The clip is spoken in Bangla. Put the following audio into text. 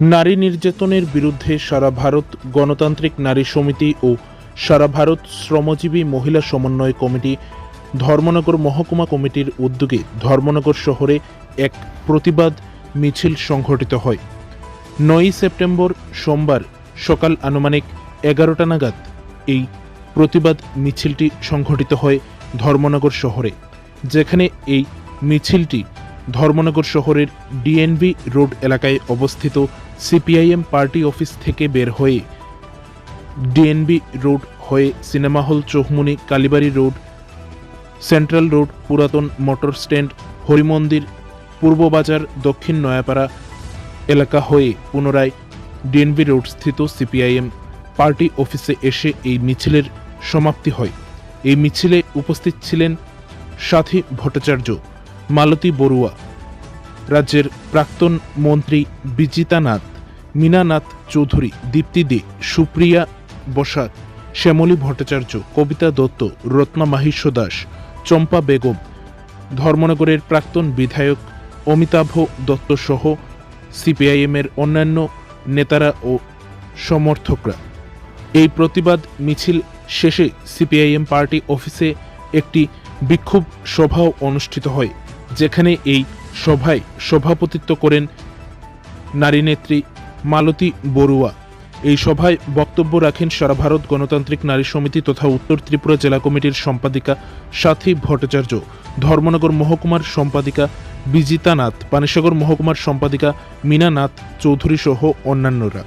নারী নির্যাতনের বিরুদ্ধে সারা ভারত গণতান্ত্রিক নারী সমিতি ও সারা ভারত শ্রমজীবী মহিলা সমন্বয় কমিটি ধর্মনগর মহকুমা কমিটির উদ্যোগে ধর্মনগর শহরে এক প্রতিবাদ মিছিল সংঘটিত হয়। নয়ই সেপ্টেম্বর সোমবার সকাল আনুমানিক এগারোটা নাগাদ এই প্রতিবাদ মিছিলটি সংঘটিত হয় ধর্মনগর শহরে, যেখানে এই মিছিলটি ধর্মনগর শহরের ডিএনবি রোড এলাকায় অবস্থিত সিপিআইএম পার্টি অফিস থেকে বের হয়ে ডিএনবি রোড হয়ে cinema hall Chaumuni Kalibari road, central road, পুরাতন মোটর স্ট্যান্ড, হরিমন্দির পূর্ববাজার দক্ষিণ নয়াপাড়া এলাকা হয়ে পুনরায় ডিএনবি রোড স্থিত সিপিআইএম পার্টি অফিসে এসে এই মিছিলের সমাপ্তি হয়। এই মিছিলে উপস্থিত ছিলেন সাথী ভট্টাচার্য, মালতী বড়ুয়া, রাজ্যের প্রাক্তন মন্ত্রী বিজিতা নাথ মীনানাথ চৌধুরী, দীপ্তি দে, সুপ্রিয়া বসাক, শ্যামলী ভট্টাচার্য, কবিতা দত্ত, রত্না মাহিষ্য দাস, চম্পা বেগম, ধর্মনগরের প্রাক্তন বিধায়ক অমিতাভ দত্ত সহ সিপিআইএমের অন্যান্য নেতারা ও সমর্থকরা। এই প্রতিবাদ মিছিল শেষে সিপিআইএম পার্টি অফিসে একটি বিক্ষোভ সভাও অনুষ্ঠিত হয়, যেখানে এই সভায় সভাপতিত্ব করেন নারী নেত্রী মালতী বড়ুয়া। এই সভায় বক্তব্য রাখেন সারা ভারত গণতান্ত্রিক নারী সমিতি তথা উত্তর ত্রিপুরা জেলা কমিটির সম্পাদিকা সাথী ভট্টাচার্য, ধর্মনগর মহকুমার সম্পাদিকা বিজিতা নাথ, পানিসাগর মহকুমার সম্পাদিকা মীনা নাথ চৌধুরী সহ অন্যান্যরা।